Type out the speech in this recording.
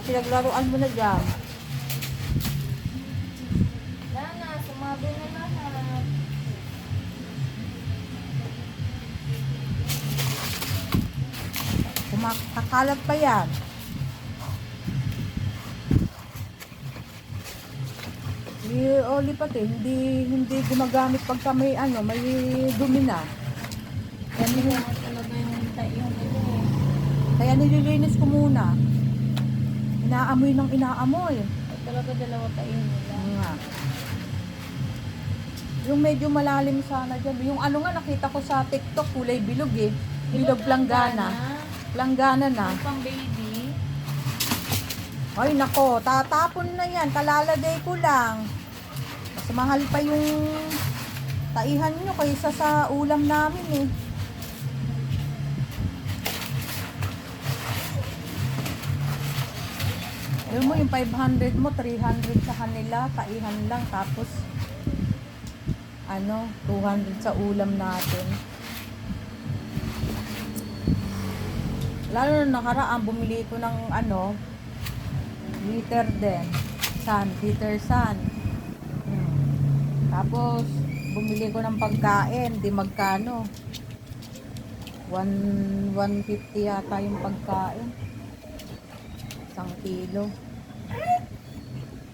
pinaglaruan mo na dyan. Wala na, sumabi na lahat. Kumakalat pa yan. Si Oli pati, hindi, hindi gumagamit pagka may ano, may dumi na. Kaya, Hindi talaga yung yung eh. kaya nililinis ko muna. Inaamoy ng inaamoy. Ay, talaga dalawa tayo nila. Ano nga. Yung medyo malalim sana dyan. Yung ano nga nakita ko sa TikTok, kulay bilog eh. Bilog planggana. Planggana na. Yung pang baby. Ay nako, tatapon na yan. Kalalagay ko lang. Mas mahal pa yung taihan nyo kaysa sa ulam namin eh. Alam mo, yung 500 mo, 300 sa kanila, taihan lang. Tapos, ano, 200 sa ulam natin. Lalo na nakaraan, bumili ko ng ano, liter din. San, liter san. Tapos, bumili ko ng pagkain, di magkano. 1, 150 yata yung pagkain. Isang kilo.